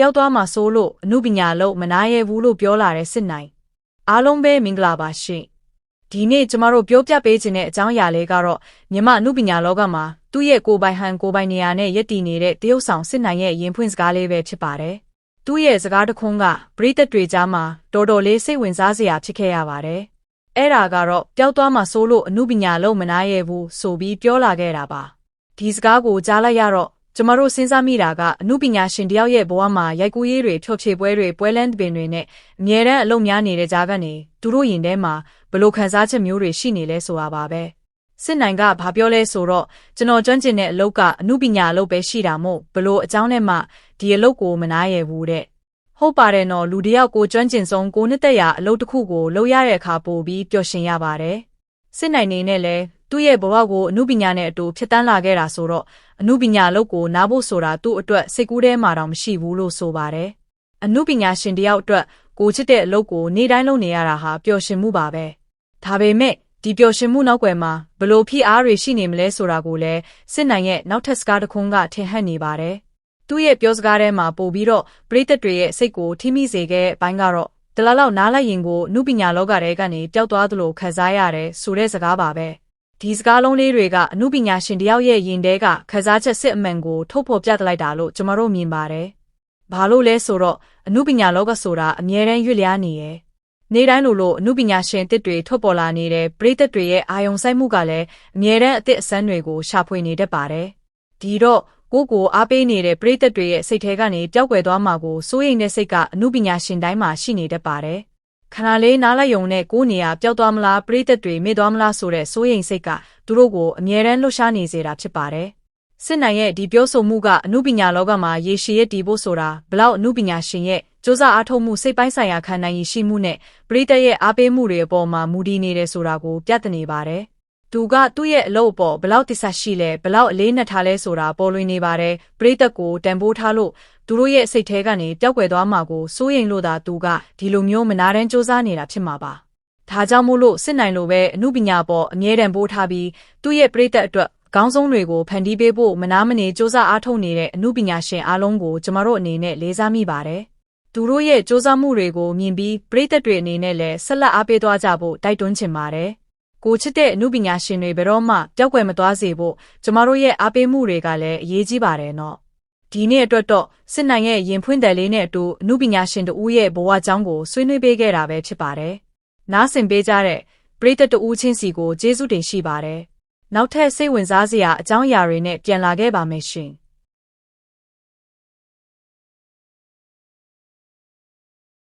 ပျောက်သွားမှာစိုးလို့အမှုပညာလို့မနာရဲဘူးလို့ပြောလာတဲ့စစ်နိုင်အားလုံးပဲမင်္ဂလာပါရှင်ဒီနေ့ကျမတို့ပြောပြပေးခြင်းတဲ့အကြောင်းအရာလေးကတော့မြမအမှုပညာလောကမှာသူ့ရဲ့ကိုယ်ပိုင်ဟန်ကိုယ်ပိုင်နေရာနဲ့ယက်တည်နေတဲ့တရုတ်ဆောင်စစ်နိုင်ရဲ့ရင်ဖွင့်စကားလေးပဲဖြစ်ပါတယ်သူ့ရဲ့စကားတစ်ခွန်းကပရိသတ်တွေကြားမှာတော်တော်လေးစိတ်ဝင်စားစရာဖြစ်ခဲ့ရပါတယ်အဲ့ဒါကတော့ပျောက်သွားမှာစိုးလို့အမှုပညာလို့မနာရဲဘူးဆိုပြီးပြောလာခဲ့တာပါဒီစကားကိုကြားလိုက်ရတော့ ကျမတို့စဉ်းစားမိတာကအမှုပညာရှင်တယောက်ရဲ့ဘဝမှာရိုက်ကူးရေးတွေဖြော့ချေပွဲတွေပွဲလန်းပင်တွေနဲ့အမြဲတမ်းအလုပ်များနေတဲ့ကြားကနေသူတို့ရင်ထဲမှာဘလို့ခံစားချက်မျိုးတွေရှိနေလဲဆိုတာပါပဲစစ်နိုင်ကဘာပြောလဲဆိုတော့ကျွန်တော်ကျွမ်းကျင်တဲ့အလုပ်ကအမှုပညာအလုပ်ပဲရှိတာမို့ဘလို့အကြောင်းနဲ့မှဒီအလုပ်ကိုမနာရဘူးတဲ့ဟုတ်ပါတယ်နော်လူတယောက်ကိုကျွမ်းကျင်ဆုံးကိုနှစ်သက်ရာအလုပ်တစ်ခုကိုလုပ်ရတဲ့အခါပို့ပြီးပျော်ရွှင်ရပါတယ်စစ်နိုင်နေနဲ့လဲ သူ့ရဲ့ဘဝကိုအမှုပညာနဲ့အတူဖြတ်တန်းလာခဲ့တာဆိုတော့အမှုပညာလုပ်ကိုနားဖို့ဆိုတာသူ့အတွက်စိတ်ကူးထဲမှာတော့မရှိဘူးလို့ဆိုပါတယ်။အမှုပညာရှင်တယောက်အတွက်ကိုချစ်တဲ့အလုပ်ကိုနေ့တိုင်းလုပ်နေရတာဟာပျော်ရွှင်မှုပါပဲ။ဒါပေမဲ့ဒီပျော်ရွှင်မှုနောက်ွယ်မှာဘလို့ဖိအားတွေရှိနေမလဲဆိုတာကိုလည်းစစ်နိုင်ရဲ့နောက်ထပ်စကားတစ်ခုကထင်ဟပ်နေပါတယ်။သူ့ရဲ့ပြောစကားထဲမှာပို့ပြီးတော့ပရိသတ်တွေရဲ့စိတ်ကိုထိမိစေခဲ့တဲ့အပိုင်းကတော့တလားလောက်နားလိုက်ရင်ကိုနုပညာလောကထဲကနေပျောက်သွားသလိုခံစားရတယ်ဆိုတဲ့စကားပါပဲ။ ဒီစကားလုံးလေးတွေကအမှုပညာရှင်တယောက်ရဲ့ရင်ထဲကခန်းစားချက်စစ်အမှန်ကိုထုတ်ဖော်ပြသလိုက်တာလို့ကျမတို့မြင်ပါတယ်။ဘာလို့လဲဆိုတော့အမှုပညာလောကဆိုတာအမြဲတမ်းရွေ့လျားနေရဲ့။နေ့တိုင်းလိုလိုအမှုပညာရှင်တစ်တွေထွက်ပေါ်လာနေတဲ့ပရိသတ်တွေရဲ့အာယုံစိုက်မှုကလည်းအမြဲတမ်းအသစ်အဆန်းတွေကိုရှာဖွေနေတတ်ပါတယ်။ဒီတော့ကိုကိုအားပေးနေတဲ့ပရိသတ်တွေရဲ့စိတ်ထဲကနေပျောက်ကွယ်သွားမှာကိုစိုးရိမ်တဲ့စိတ်ကအမှုပညာရှင်တိုင်းမှာရှိနေတတ်ပါတယ် ခဏလေးနားလိုက်ယုံနဲ့ကိုနေရပျောက်သွားမလားပရိသတ်တွေမေ့သွားမလားဆိုတဲ့စိုးရိမ်စိတ်ကသူတို့ကိုအမြဲတမ်းလှုပ်ရှားနေစေတာဖြစ်ပါတယ်။စစ်နိုင်ရဲ့ဒီပြောဆိုမှုကအမှုပညာလောကမှာရေရှည်ရည်တည်ဖို့ဆိုတာဘလောက်အမှုပညာရှင်ရဲ့စ조사အားထုတ်မှုစိတ်ပိုင်းဆိုင်ရာခံနိုင်ရရှိမှုနဲ့ပရိသတ်ရဲ့အားပေးမှုတွေအပေါ်မှာမူတည်နေတယ်ဆိုတာကိုပြသနေပါတယ်။သူကသူ့ရဲ့အလုပ်အပေါ်ဘလောက်တစ္ဆာရှိလဲဘလောက်အလေးနက်ထားလဲဆိုတာပေါ်လွင်နေပါတယ်ပရိသတ်ကိုတန်ဖိုးထားလို့ သူတို့ရဲ့စိတ်ထဲကနေပျောက်ကွယ်သွားမှာကိုစိုးရိမ်လို့သာသူကဒီလိုမျိုးမနာတမ်းစူးစမ်းနေတာဖြစ်မှာပါ။ဒါကြောင့်မို့လို့စစ်နိုင်လိုပဲအမှုပညာပေါ်အမြဲတမ်းပိုးထားပြီးသူ့ရဲ့ပြိသက်အတွက်ခေါင်းဆုံးတွေကိုဖန်တီးပေးဖို့မနာမနေစူးစမ်းအားထုတ်နေတဲ့အမှုပညာရှင်အားလုံးကိုကျမတို့အနေနဲ့လေးစားမိပါတယ်။သူတို့ရဲ့စူးစမ်းမှုတွေကိုမြင်ပြီးပြိသက်တွေအနေနဲ့လည်းဆက်လက်အားပေးသွားကြဖို့တိုက်တွန်းချင်ပါတယ်။ကိုချစ်တဲ့အမှုပညာရှင်တွေဘယ်တော့မှပျောက်ကွယ်မသွားစေဖို့ကျမတို့ရဲ့အားပေးမှုတွေကလည်းအရေးကြီးပါတယ်နော်။ ဒီနေ့အတွက်တော့စစ်နိုင်ရဲ့ရင်ဖွင့်တယ်လေးနဲ့အတူအမှုပညာရှင်တဦးရဲ့ဘဝကြောင်းကိုဆွေးနွေးပေးခဲ့တာပဲဖြစ်ပါတယ်။နားဆင်ပေးကြတဲ့ပရိသတ်တဦးချင်းစီကိုကျေးဇူးတင်ရှိပါတယ်။နောက်ထပ်စိတ်ဝင်စားစရာအကြောင်းအရာတွေနဲ့ပြန်လာခဲ့ပါမယ်ရှင်။